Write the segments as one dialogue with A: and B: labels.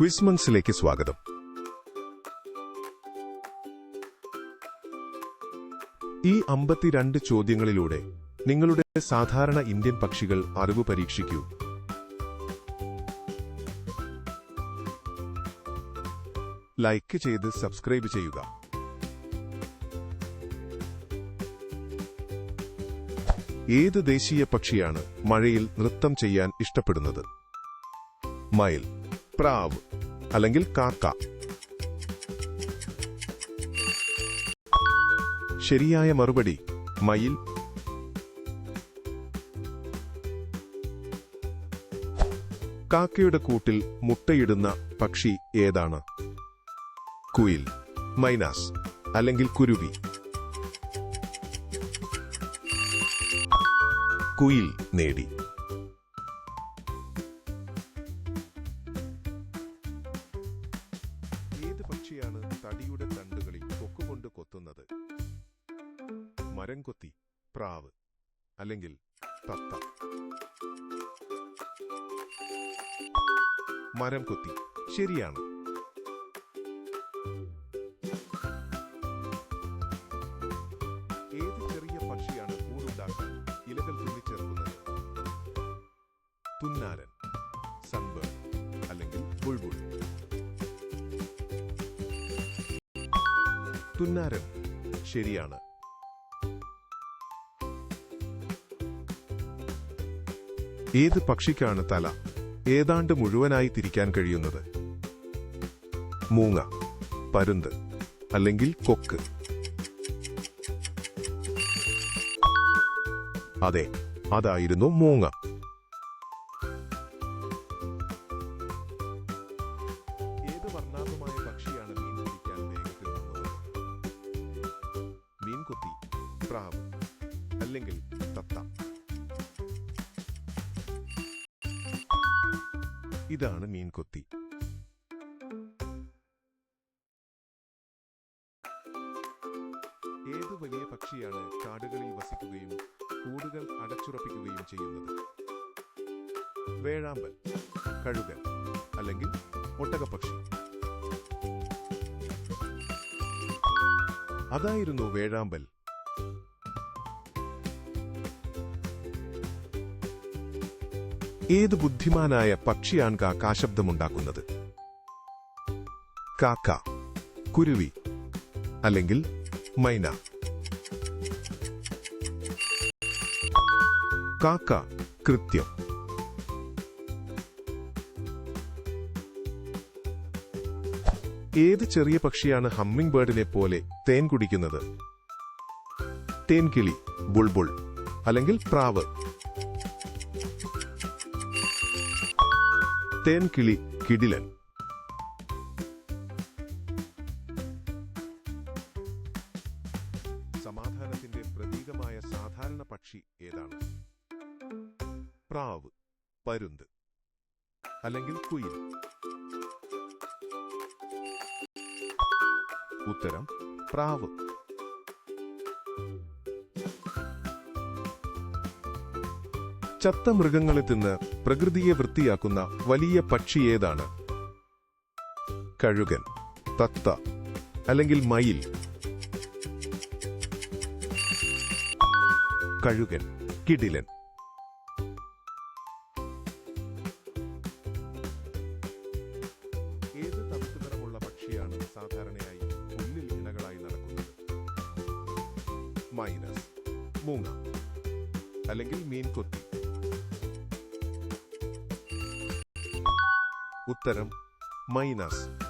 A: ക്വിസ്മങ്സിലേക്ക് സ്വാഗതം. ഈ അമ്പത്തിരണ്ട് ചോദ്യങ്ങളിലൂടെ നിങ്ങളുടെ സാധാരണ ഇന്ത്യൻ പക്ഷികൾ അറിവ് പരീക്ഷിക്കൂ. ലൈക്ക് ചെയ്ത് സബ്സ്ക്രൈബ് ചെയ്യുക. ഏത് ദേശീയ പക്ഷിയാണ് മഴയിൽ നൃത്തം ചെയ്യാൻ ഇഷ്ടപ്പെടുന്നത്? മയിൽ. പ്രാവ് അല്ലെങ്കിൽ കാക്ക. ശരിയായ മറുപടി മയിൽ. കാക്കയുടെ കൂട്ടിൽ മുട്ടയിടുന്ന പക്ഷി ഏതാണ്? കുയിൽ മൈനാസ് അല്ലെങ്കിൽ കുരുവി. കുയിൽ നേടി. അല്ലെങ്കിൽ തത്ത. മരം കൊത്തി. ശരിയാണ്. ഏത് ചെറിയ പക്ഷിയാണ് കൂടുണ്ടാക്കാൻ ഇലകൾ തുന്നിച്ചേർക്കുന്നത്? തുന്നാരൻ സൺബേൺ അല്ലെങ്കിൽ ബുൾബുൾ. തുന്നാരൻ ശരിയാണ്. ഏത് പക്ഷിക്കാണ് തല? ഏതാണ്ട് മുഴുവനായി തിരിക്കാൻ കഴിയുന്നത്? മൂങ്ങ പരുന്ത് അല്ലെങ്കിൽ കൊക്ക്. അതെ അതായിരുന്നു മൂങ്ങ. വലിയ പക്ഷിയാണ് കാടുകളിൽ വസിക്കുകയും കൂടുകൾ അടച്ചുറപ്പിക്കുകയും ചെയ്യുന്നത്. വേഴാമ്പൽ കഴുകൽ അല്ലെങ്കിൽ ഒട്ടകപ്പക്ഷി. അതായിരുന്നു വേഴാമ്പൽ. ഏത് ബുദ്ധിമാനായ പക്ഷിയാണ് കാക്കാശബ്ദമുണ്ടാക്കുന്നത് കാക്ക കുരുവി അല്ലെങ്കിൽ മൈന. കാക്ക. കൃത്യം. ഏത് ചെറിയ പക്ഷിയാണ് ഹമ്മിംഗ് ബേർഡിനെ പോലെ തേൻ കുടിക്കുന്നത്? തേൻകിളി ബുൾബുൾ അല്ലെങ്കിൽ പ്രാവ്. തേൻകിളി കിടിലൻ. പരുന്ത് അല്ലെങ്കിൽ കുയിൽ. ഉത്തരം പ്രാവ്. ചത്ത മൃഗങ്ങളെ തിന്ന് പ്രകൃതിയെ വൃത്തിയാക്കുന്ന വലിയ പക്ഷി ഏതാണ്? കഴുകൻ തത്ത അല്ലെങ്കിൽ മയിൽ. കഴുകൻ കിടിലൻ. ഉത്തരം മൈനസ്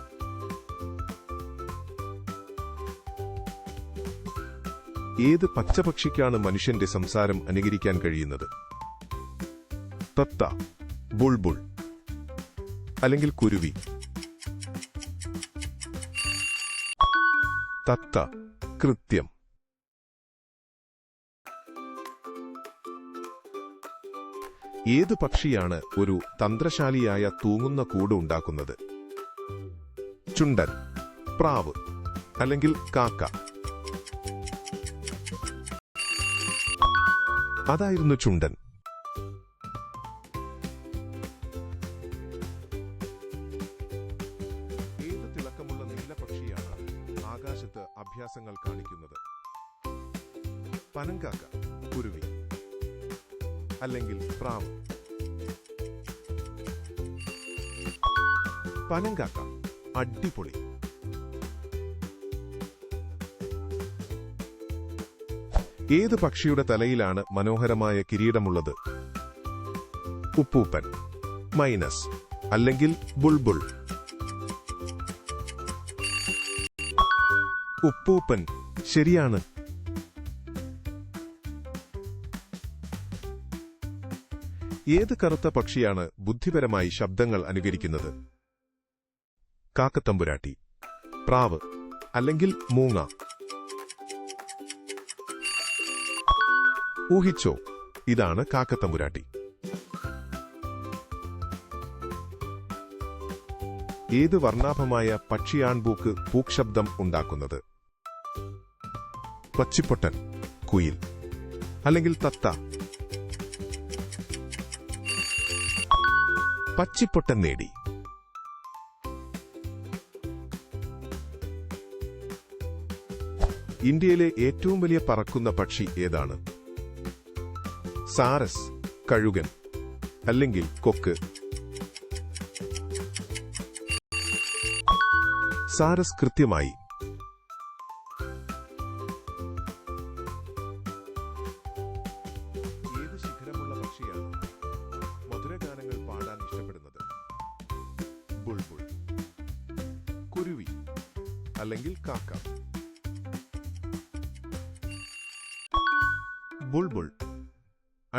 A: ഏത് പച്ചപക്ഷിക്കാണ് മനുഷ്യന്റെ സംസാരം അനുകരിക്കാൻ കഴിയുന്നത്? തത്ത ബുൾബുൾ അല്ലെങ്കിൽ കുരുവി? തത്ത കൃത്യം. ഏത് പക്ഷിയാണ് ഒരു തന്ത്രശാലിയായ തൂങ്ങുന്ന കൂട് ഉണ്ടാക്കുന്നത്? ചുണ്ടൻ പ്രാവ് അല്ലെങ്കിൽ കാക്ക. അതായിരുന്നു ചുണ്ടൻ. ഏത് തിളക്കമുള്ള നീല പക്ഷിയാണ് ആകാശത്ത് അഭ്യാസങ്ങൾ കാണിക്കുന്നത്? പനങ്കാക്ക കുരുവി. അല്ലെങ്കിൽ പ്രാവ്. പനങ്കാക്ക അടിപൊളി. ഏത് പക്ഷിയുടെ തലയിലാണ് മനോഹരമായ കിരീടമുള്ളത്? ഉപ്പൂപ്പൻ മൈനസ് അല്ലെങ്കിൽ ബുൾബുൾ. ഉപ്പൂപ്പൻ ശരിയാണ് ഏത് കറുത്ത പക്ഷിയാണ് ബുദ്ധിപരമായി ശബ്ദങ്ങൾ അനുകരിക്കുന്നത്? കാക്കത്തമ്പുരാട്ടി. പ്രാവ് അല്ലെങ്കിൽ മൂങ്ങ. ഊഹിച്ചോ ഇതാണ് കാക്കത്തമ്പുരാട്ടി. ഏത് വർണാഭമായ പക്ഷിയാൺപൂക്ക് പൂക്ഷബ്ദം ഉണ്ടാക്കുന്നത്? പച്ചിപ്പൊട്ടൻ കുയിൽ അല്ലെങ്കിൽ തത്ത. പച്ചിപ്പൊട്ടൻ നേടി. ഇന്ത്യയിലെ ഏറ്റവും വലിയ പറക്കുന്ന പക്ഷി ഏതാണ്? സാരസ് കഴുകൻ അല്ലെങ്കിൽ കൊക്ക്. സാരസ് കൃത്യമായി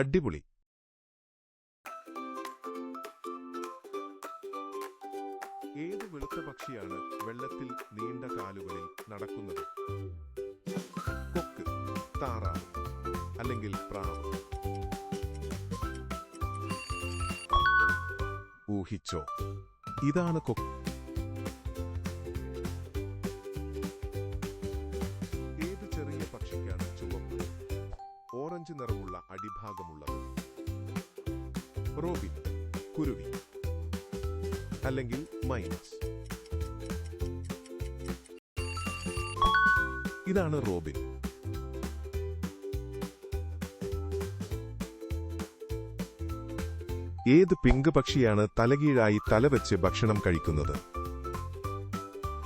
A: അടിപൊളി. ഏത് വെളുത്ത പക്ഷിയാണ് വെള്ളത്തിൽ നീണ്ട കാലുകളിൽ നടക്കുന്നത്? കൊക്ക് താറാവ് അല്ലെങ്കിൽ പ്രാവ്? ഊഹിച്ചോ. ഇതാണ് കൊക്ക്. അടിഭാഗമുള്ളത്. റോബിൻ കുരുവി അല്ലെങ്കിൽ മൈനസ് ഇതാണ് റോബിൻ. ഏത് പിങ്ക് പക്ഷിയാണ് തലകീഴായി തലവെച്ച് ഭക്ഷണം കഴിക്കുന്നത്?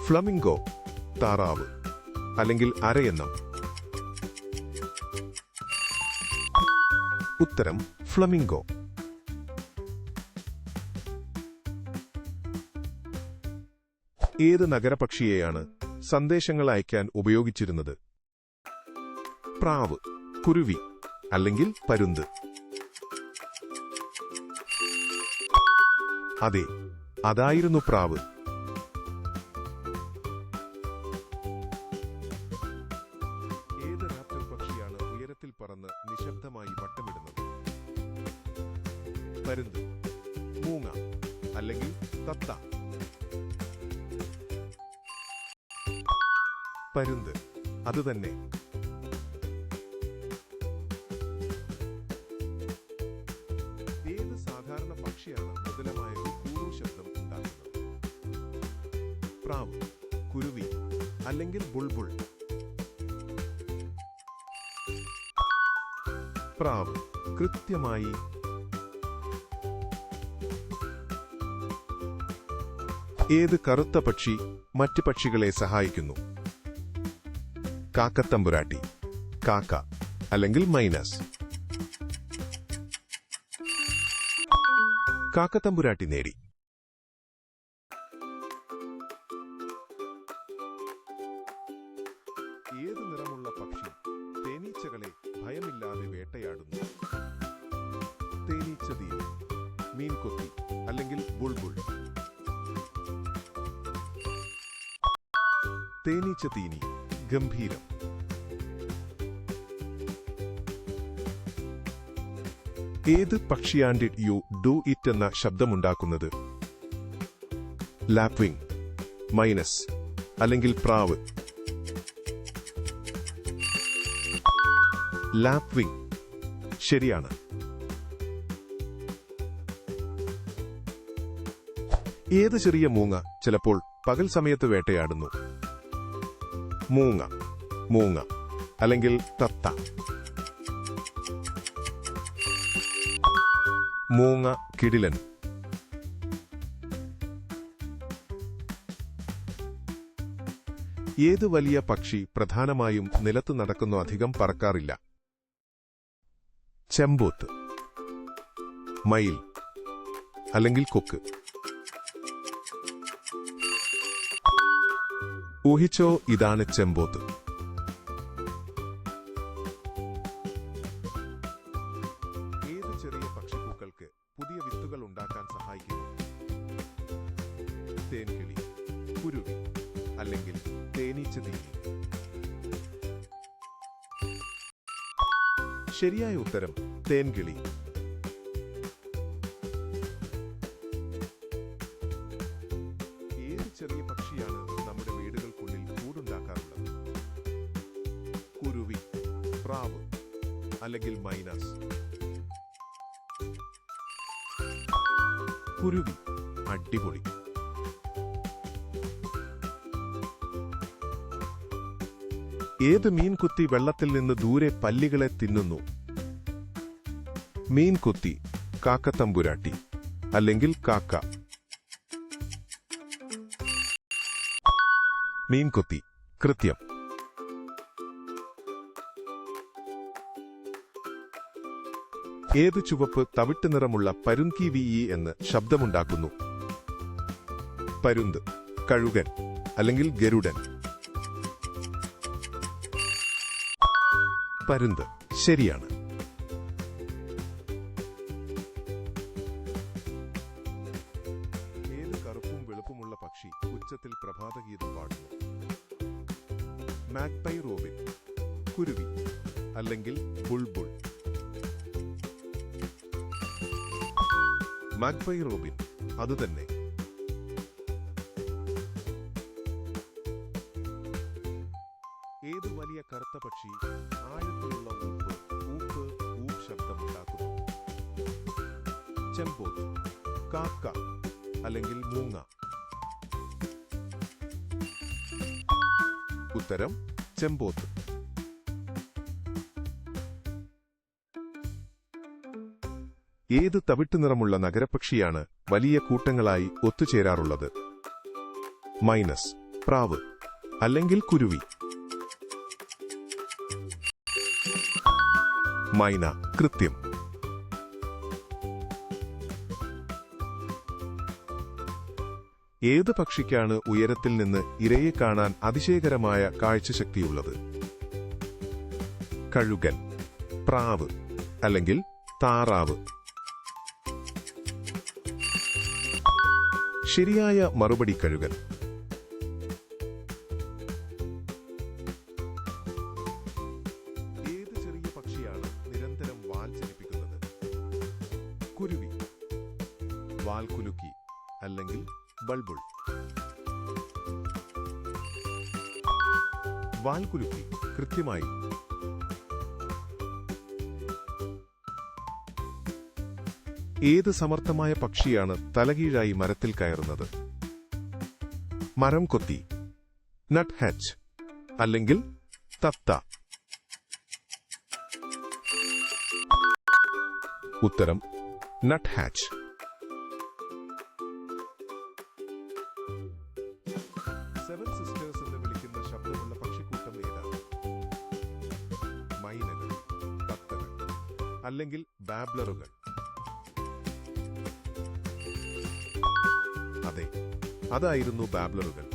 A: ഫ്ലമിംഗോ താറാവ് അല്ലെങ്കിൽ അരയെണ്ണം. ഉത്തരം ഫ്ലമിംഗോ. ഏത് നഗരപക്ഷിയെയാണ് സന്ദേശങ്ങൾ അയക്കാൻ ഉപയോഗിച്ചിരുന്നത്? പ്രാവ് കുരുവി അല്ലെങ്കിൽ പരുന്ത്? അതെ അതായിരുന്നു പ്രാവ്. പരുന്ത് മൂങ്ങ അല്ലെങ്കിൽ തത്ത. പരുന്ത് അത് തന്നെ. ഏത് സാധാരണ പക്ഷിയാണ് മുതലമായ ഒരു കൂറു ശബ്ദം ഉണ്ടാക്കുന്നത്? പ്രാവ് കുരുവി അല്ലെങ്കിൽ ബുൾബുൾ. പ്രാവ് കൃത്യമായി ഏത് കറുത്ത പക്ഷി മറ്റ് പക്ഷികളെ സഹായിക്കുന്നു? കാക്കത്തമ്പുരാട്ടി കാക്ക അല്ലെങ്കിൽ മൈനസ്. കാക്കത്തമ്പുരാട്ടി നേടി. ഏത് നിറമുള്ള പക്ഷി തേനീച്ചകളെ ഭയമില്ലാതെ വേട്ടയാടുന്നു? തേനീച്ച തീനി മീൻകൊത്തി അല്ലെങ്കിൽ ബുൾബുൾ. തേനീച്ച തീനി ഗംഭീരം. ഏത് പക്ഷിയാണ്ടി യു ഡു ഇറ്റ് എന്ന ശബ്ദമുണ്ടാക്കുന്നത്? ലാപ്വിംഗ് മൈനസ് അല്ലെങ്കിൽ പ്രാവ്. ലാപ്വിംഗ് ശരിയാണ്. ഏത് ചെറിയ മൂങ്ങ ചിലപ്പോൾ പകൽ സമയത്ത് വേട്ടയാടുന്നു? മൂങ്ങ മൂങ്ങ അല്ലെങ്കിൽ തത്ത. മൂങ്ങ കിടിലൻ. ഏത് വലിയ പക്ഷി പ്രധാനമായും നിലത്ത് നടക്കുന്നു അധികം പറക്കാറില്ല? ചെമ്പോത്ത് മയിൽ അല്ലെങ്കിൽ കൊക്ക്. ഊഹിച്ചോ ഇതാണ് ചെമ്പോത്ത്. ഏത് ചെറിയ പക്ഷിപ്പൂക്കൾക്ക് പുതിയ വിത്തുകൾ ഉണ്ടാക്കാൻ സഹായിക്കുന്നു? തേൻകിളി കുരുവി അല്ലെങ്കിൽ തേനീച്ച തീനി ശരിയായ ഉത്തരം തേൻകിളി. പ്രാവ് അല്ലെങ്കിൽ മൈനസ്. കുരുവി അടിപൊളി. ഏത് മീൻകുത്തി വെള്ളത്തിൽ നിന്ന് ദൂരെ പല്ലികളെ തിന്നുന്നു? മീൻകുത്തി കാക്കത്തമ്പുരാട്ടി അല്ലെങ്കിൽ കാക്ക. മീൻകുത്തി കൃത്യം. ഏത് ചുവപ്പ് തവിട്ട് നിറമുള്ള പരുന്തിവിയി എന്ന് ശബ്ദമുണ്ടാക്കുന്നു. പരുന്ത് കഴുകൻ അല്ലെങ്കിൽ ഗരുഡൻ. പരുന്ത് ശരിയാണ്. ഏത് കറുപ്പും വെളുപ്പുമുള്ള പക്ഷി ഉച്ചത്തിൽ പ്രഭാതഗീതം പാടുന്നു? മാക്പൈ റോബിൻ കുരുവി അല്ലെങ്കിൽ ബുൾബുൾ. Magpie Robin. അതുതന്നെ ഏത് വലിയ കറുത്ത പക്ഷി ആഴത്തിലുള്ള ഊപ്പ് ഊപ്പ് ഊപ്പ് ശബ്ദമുണ്ടാക്കുന്നു? ചെമ്പോത്ത് കാക്ക അല്ലെങ്കിൽ മൂങ്ങ? ഉത്തരം ചെമ്പോത്ത്. ഏത് തവിട്ടു നിറമുള്ള നഗരപക്ഷിയാണ് വലിയ കൂട്ടങ്ങളായി ഒത്തുചേരാറുള്ളത്? മൈനസ്. പ്രാവ്. അല്ലെങ്കിൽ കുരുവി. മൈന. കൃത്യം. ഏത് പക്ഷിക്കാണ് ഉയരത്തിൽ നിന്ന് ഇരയെ കാണാൻ അതിശയകരമായ കാഴ്ചശക്തിയുള്ളത്? കഴുകൻ. പ്രാവ്. അല്ലെങ്കിൽ താറാവ്. ശരിയായ മറുപടി കഴുകൽ. ഏത് ചെറിയ പക്ഷിയാണ് നിരന്തരം വാൽ ചലിപ്പിക്കുന്നത്? കുരുവി വാൽ കുലുക്കി അല്ലെങ്കിൽ ബൾബുൾ. വാൽ കുലുക്കി കൃത്യമായി ഏത് സമർത്ഥമായ പക്ഷിയാണ് തലകീഴായി മരത്തിൽ കയറുന്നത്? മരം കൊത്തി നട്ട് ഹാച്ച് അല്ലെങ്കിൽ തത്ത. ഉത്തരം നട്ട് ഹാച്ച് സെവൻ സിസ്റ്റേഴ്സ് എന്ന് വിളിക്കുന്ന ശബ്ദമുള്ള പക്ഷിക്കൂട്ടം ഏതാണ്? മൈനകൾ തത്തകൾ അല്ലെങ്കിൽ ബാബ്ലറുകൾ. അതായിരുന്നു ബാബ്ലറുകൾ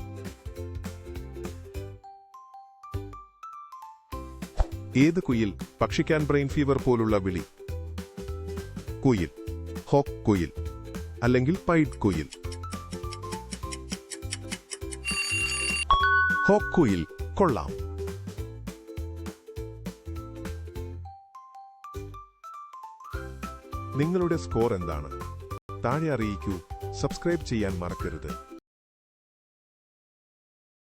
A: ഏത് കുയിൽ? പക്ഷിക്കാൻ ബ്രെയിൻ ഫീവർ പോലുള്ള വിളി. കുയിൽ. ഹോക്ക് കുയിൽ. അല്ലെങ്കിൽ പൈഡ് കുയിൽ. ഹോക്ക് കുയിൽ. കൊള്ളാം. നിങ്ങളുടെ സ്കോർ എന്താണ്? താഴെ അറിയിക്കൂ. സബ്സ്ക്രൈബ് ചെയ്യാൻ മറക്കരുത്.